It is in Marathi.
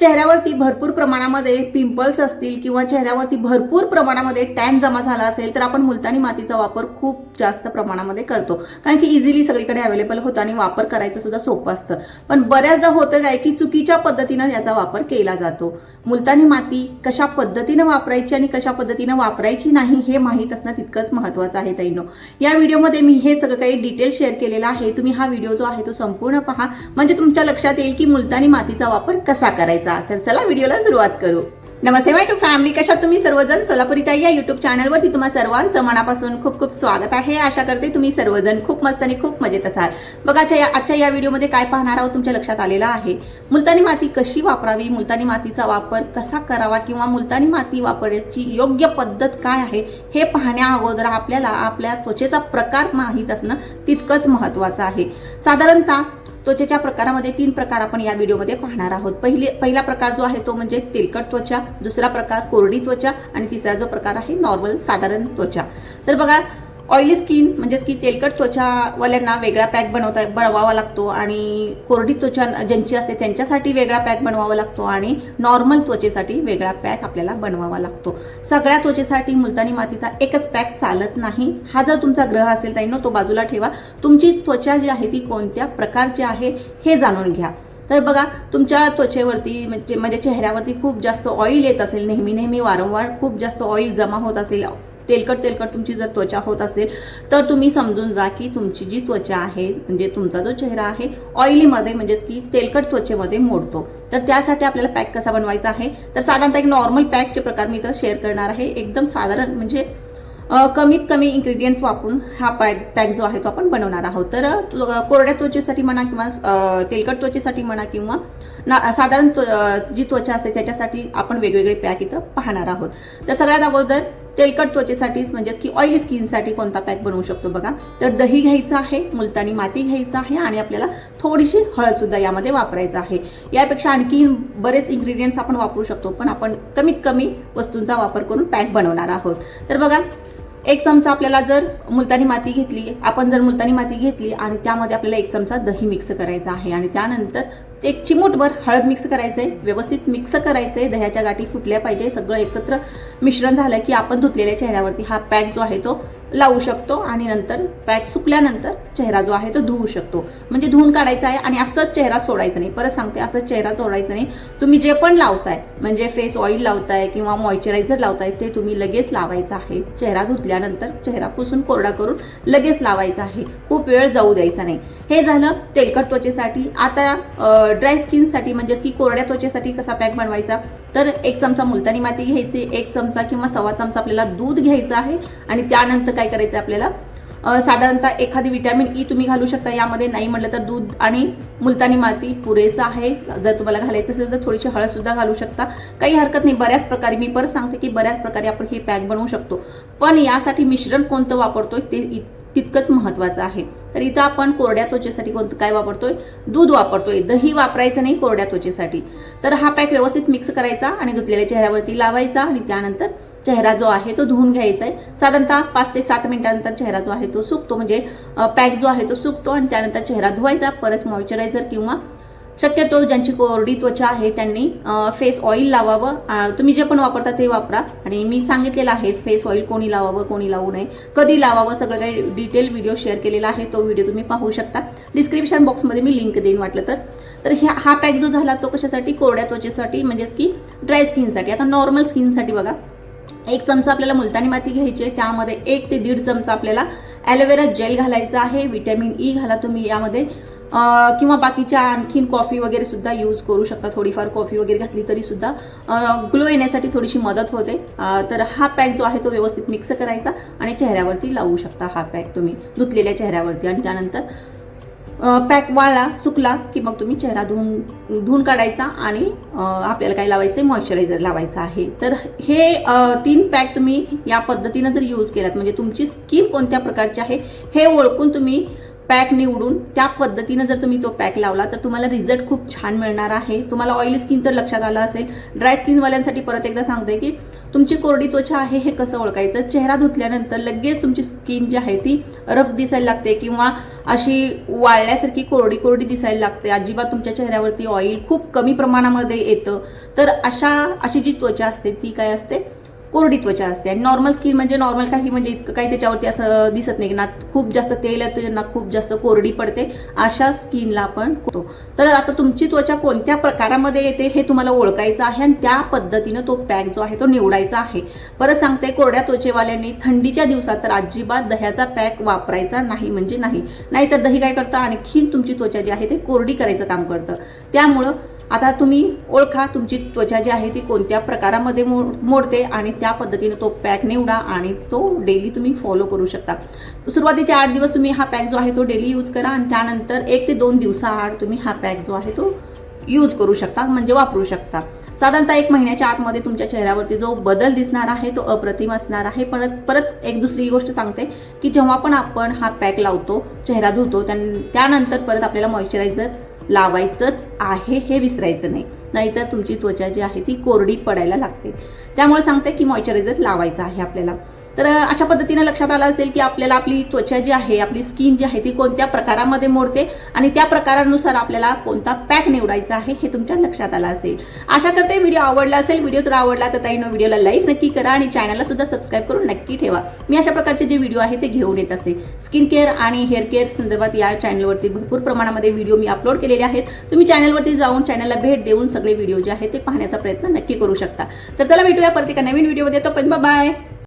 चेहऱ्यावरती भरपूर प्रमाणामध्ये पिंपल्स असतील किंवा चेहऱ्यावरती भरपूर प्रमाणामध्ये टॅन जमा झाला असेल तर आपण मुलतानी मातीचा वापर खूप जास्त प्रमाणामध्ये करतो. कारण की इझिली सगळीकडे अवेलेबल होतं आणि वापर करायचं सुद्धा सोपं असतं. पण बऱ्याचदा होतं काय की चुकीच्या पद्धतीनं याचा वापर केला जातो. मुलतानी माती कशा पद्धतीनं वापरायची आणि कशा पद्धतीनं वापरायची नाही हे माहीत असणं तितकंच महत्त्वाचं आहे ताईनो. या व्हिडिओमध्ये मी हे सगळं काही डिटेल शेअर केलेलं आहे. तुम्ही हा व्हिडिओ जो आहे तो संपूर्ण पहा. म्हणजे तुमच्या लक्षात येईल की मुलतानी मातीचा वापर कसा करायचा. तर चला व्हिडिओला सुरुवात करू. नमस्ते माय टू फॅमिली कशा तुम्ही? सर्वजण सोलापुरीताई या युट्यूब चॅनलवरती तुम्हा सर्वांचं मनापासून खूप खूप स्वागत आहे. आशा करते तुम्ही सर्वजण खूप मस्त आणि खूप मजेत असाल. बघा आजच्या या- आजच्या या व्हिडिओमध्ये काय पाहणार आहोत तुमच्या लक्षात आलेलं आहे. मुलतानी माती कशी वापरावी? मुलतानी मातीचा वापर कसा करावा? किंवा मुलतानी माती वापरण्याची योग्य पद्धत काय आहे? हे पाहण्या अगोदर आपल्याला आपल्या त्वचेचा प्रकार माहीत असणं तितकंच महत्त्वाचं आहे. साधारणतः त्वचेच्या प्रकारामध्ये तीन प्रकार आपण या व्हिडिओमध्ये पाहणार आहोत. पहिले पहिला प्रकार जो आहे तो म्हणजे तेलकट त्वचा दुसरा प्रकार कोरडी त्वचा आणि तिसरा जो प्रकार आहे नॉर्मल साधारण त्वचा. तर बघा ऑइली स्किन म्हणजेच की तेलकट त्वचावाल्यांना वेगळा पॅक बनवता बनवावा लागतो आणि कोरडी त्वचा ज्यांची असते त्यांच्यासाठी वेगळा पॅक बनवावा लागतो आणि नॉर्मल त्वचेसाठी वेगळा पॅक आपल्याला बनवावा लागतो. सगळ्या त्वचेसाठी मुलतानी मातीचा एकच पॅक चालत नाही. हा जर तुमचा ग्रह असेल तर तो बाजूला ठेवा. तुमची त्वचा जी आहे ती कोणत्या प्रकारची आहे हे जाणून घ्या. तर बघा तुमच्या त्वचेवरती म्हणजे म्हणजे चेहऱ्यावरती खूप जास्त ऑइल येत असेल नेहमी नेहमी वारंवार खूप जास्त ऑइल जमा होत असेल तेलकट तेलकट तुमची जर त्वचा होत असेल तर तुम्ही समजून जा की तुमची जी त्वचा आहे म्हणजे तुमचा जो चेहरा आहे ऑइलीमध्ये म्हणजेच की तेलकट त्वचेमध्ये मोडतो. तर त्यासाठी आपल्याला पॅक कसा बनवायचा आहे? तर साधारणतः एक नॉर्मल पॅकचे प्रकार मी इथं शेअर करणार आहे. एकदम साधारण म्हणजे कमीत कमी इन्ग्रेडियंट्स वापरून हा पॅक पॅक जो आहे तो आपण बनवणार आहोत. तर तु- कोरड्या त्वचेसाठी म्हणा किंवा तेलकट त्वचेसाठी म्हणा किंवा ना साधारण त्व- जी त्वचा असते त्याच्यासाठी आपण वेगवेगळे पॅक इथं पाहणार आहोत. तर सगळ्यात अगोदर तेलकट त्वचेसाठीच म्हणजेच की ऑइली स्किनसाठी कोणता पॅक बनवू शकतो बघा. तर दही घ्यायचं आहे मुलतानी माती घ्यायचं आहे आणि आपल्याला थोडीशी हळदसुद्धा यामध्ये वापरायचं आहे. यापेक्षा आणखी बरेच इन्ग्रेडियंट्स आपण वापरू शकतो पण आपण कमीत कमी वस्तूंचा वापर करून पॅक बनवणार आहोत. तर बघा एक चमचा आपल्याला जर मुलतानी माती घेतली आपण जर मुलतानी माती घेतली आणि त्यामध्ये आपल्याला एक चमचा दही मिक्स करायचा आहे आणि त्यानंतर एक चिमूटभर हळद मिक्स करायचं आहे व्यवस्थित मिक्स करायचं आहे दह्याच्या गाठी फुटल्या पाहिजे सगळं एकत्र मिश्रण झालं की आपण धुतलेल्या चेहऱ्यावरती हा पॅक जो आहे तो लावू शकतो आणि नंतर पॅक सुकल्यानंतर चेहरा जो आहे तो धुवू शकतो. म्हणजे धुवून काढायचा आहे आणि असंच चेहरा सोडायचा नाही. परत सांगते असंच चेहरा सोडायचा नाही. तुम्ही जे पण लावताय म्हणजे फेस ऑइल लावताय किंवा मॉइश्चरायझर लावताय ते तुम्ही लगेच लावायचं आहे. चेहरा धुतल्यानंतर चेहरा पुसून कोरडा करून लगेच लावायचा आहे. खूप वेळ जाऊ द्यायचा नाही. हे झालं तेलकट त्वचेसाठी. आता ड्राय स्किनसाठी म्हणजेच की कोरड्या त्वचेसाठी कसा पॅक बनवायचा? तर एक चमचा मुलतानी माती घ्यायची एक चमचा किंवा सव्वा चमचा आपल्याला दूध घ्यायचं आहे आणि त्यानंतर काय करायचं आहे आपल्याला? साधारणतः एखादी विटॅमिन ई तुम्ही घालू शकता यामध्ये नाही म्हटलं तर दूध आणि मुलतानी माती पुरेसं आहे. जर तुम्हाला घालायचं असेल तर थोडीशी हळदसुद्धा घालू शकता. काही हरकत नाही बऱ्याच प्रकारे मी परत सांगते की बऱ्याच प्रकारे आपण हे पॅक बनवू शकतो. पण यासाठी मिश्रण कोणतं वापरतोय ते इ- तितकंच महत्त्वाचं आहे. तर इथं आपण कोरड्या त्वचेसाठी कोणतं काय वापरतोय? दूध वापरतोय. दही वापरायचं नाही कोरड्या त्वचेसाठी. तर हा पॅक व्यवस्थित मिक्स करायचा आणि धुतलेल्या चेहऱ्यावरती लावायचा आणि त्यानंतर चेहरा जो आहे तो धुवून घ्यायचा आहे. साधारणतः पाच ते सात मिनिटानंतर चेहरा जो आहे तो सुकतो. म्हणजे पॅक जो आहे तो सुकतो आणि त्यानंतर चेहरा धुवायचा. परत मॉइश्चरायझर किंवा शक्यतो ज्यांची कोरडी त्वचा आहे त्यांनी फेस ऑइल लावावं. तुम्ही जे पण वापरता ते वापरा. आणि मी सांगितलेलं आहे फेस ऑइल कोणी लावावं कोणी लावू नये. कधी लावावं सगळं काही डिटेल व्हिडिओ शेअर केलेला आहे तो व्हिडिओ तुम्ही पाहू शकता. डिस्क्रिप्शन बॉक्समध्ये मी लिंक देईन वाटलं तर. तर ह्या हा पॅक जो झाला तो कशासाठी? कोरड्या त्वचेसाठी म्हणजेच की ड्राय स्किनसाठी आता नॉर्मल स्किनसाठी बघा. एक चमचा आपल्याला मुलतानी माती घ्यायची आहे. त्यामध्ये एक ते दीड चमचा आपल्याला ॲलोवेरा जेल घालायचा आहे. विटॅमिन ई e घाला तुम्ही यामध्ये. किंवा बाकीच्या आणखीन कॉफी वगैरे सुद्धा यूज करू शकता. थोडीफार कॉफी वगैरे घातली तरी सुद्धा. ग्लो येण्यासाठी थोडीशी मदत होते. तर हा पॅक जो आहे तो व्यवस्थित मिक्स करायचा आणि चेहऱ्यावरती लावू शकता हा पॅक तुम्ही. धुतलेल्या चेहऱ्यावरती आणि त्यानंतर पॅक वाळला सुकला की मग तुम्ही चेहरा धुवून धुवून काढायचा आणि आपल्याला काय लावायचं आहे मॉइश्चरायझर लावायचं आहे. तर हे तीन पॅक तुम्ही या पद्धतीनं जर यूज केलात म्हणजे तुमची स्किन कोणत्या प्रकारची आहे हे ओळखून तुम्ही पॅक निवडून त्या पद्धतीनं जर तुम्ही तो पॅक लावला तर तुम्हाला रिझल्ट खूप छान मिळणार आहे. तुम्हाला ऑइली स्किन तर लक्षात आलं असेल. ड्राय स्किनवाल्यांसाठी परत एकदा सांगते की तुमची कोरडी त्वचा आहे हे कसं ओळखायचं? चेहरा धुतल्यानंतर लगेच तुमची स्किन जी आहे ती रफ दिसायला लागते किंवा अशी वाळल्यासारखी कोरडी कोरडी दिसायला लागते. अजिबात तुमच्या चेहऱ्यावरती ऑइल खूप कमी प्रमाणामध्ये येतं. तर अशा अशी जी त्वचा असते ती काय असते? कोरडी त्वचा असते आणि नॉर्मल स्किन म्हणजे नॉर्मल काही म्हणजे इतकं काही त्याच्यावरती असं दिसत नाही. ना खूप जास्त तेल आहे ना खूप जास्त कोरडी पडते. अशा स्किनला आपण करतो तर आता तुमची त्वचा कोणत्या प्रकारामध्ये येते हे तुम्हाला ओळखायचं आहे आणि त्या पद्धतीनं तो पॅक जो आहे तो निवडायचा आहे. परत सांगते कोरड्या त्वचेवाल्यांनी थंडीच्या दिवसात तर अजिबात दह्याचा पॅक वापरायचा नाही म्हणजे नाही. नाहीतर दही काय करतं? आणखीन तुमची त्वचा जी आहे ते कोरडी करायचं काम करतं. त्यामुळं आता तुम्ही ओळखा तुमची त्वचा जी आहे ती कोणत्या प्रकारामध्ये मो मोडते आणि त्या पद्धतीने तो पॅक निवडा आणि तो डेली तुम्ही फॉलो करू शकता. सुरुवातीचे आठ दिवस तुम्ही हा पॅक जो आहे तो डेली यूज करा आणि त्यानंतर एक ते दोन दिवसाआड तुम्ही हा पॅक जो आहे तो यूज करू शकता म्हणजे वापरू शकता. साधारणतः एक महिन्याच्या आतमध्ये तुमच्या चेहऱ्यावरती जो बदल दिसणार आहे तो अप्रतिम असणार आहे. परत परत एक दुसरी गोष्ट सांगते की जेव्हा पण आपण हा पॅक लावतो चेहरा धुतो त्यानंतर परत आपल्याला मॉइश्चरायझर लावायचंच आहे हे विसरायचं नाही. नाहीतर तुमची त्वचा जी आहे ती कोरडी पडायला लागते. त्यामुळे सांगते की मॉइश्चरायझर लावायचं आहे आपल्याला. तर अशा पद्धतीने लक्षात आलं असेल की आपल्याला आपली त्वचा जी आहे आपली स्किन जी आहे ती कोणत्या प्रकारामध्ये मोडते आणि त्या प्रकारानुसार आपल्याला कोणता पॅक निवडायचा आहे हे तुमच्या लक्षात आलं असेल. आशा करते व्हिडिओ आवडला असेल व्हिडिओ जर आवडला तर ताईनं व्हिडिओला लाईक नक्की करा आणि चॅनलला सुद्धा सबस्क्राईब करून नक्की ठेवा. मी अशा प्रकारचे जे व्हिडिओ आहे ते घेऊन येत असते. स्किन केअर आणि हेअर केअर संदर्भात या चॅनलवरती भरपूर प्रमाणामध्ये व्हिडिओ मी अपलोड केलेले आहेत. तुम्ही चॅनलवरती जाऊन चॅनलला भेट देऊन सगळे व्हिडिओ जे आहेत ते पाहण्याचा प्रयत्न नक्की करू शकता. तर चला भेटूया परत एका नवीन व्हिडिओमध्ये. तो पण बाय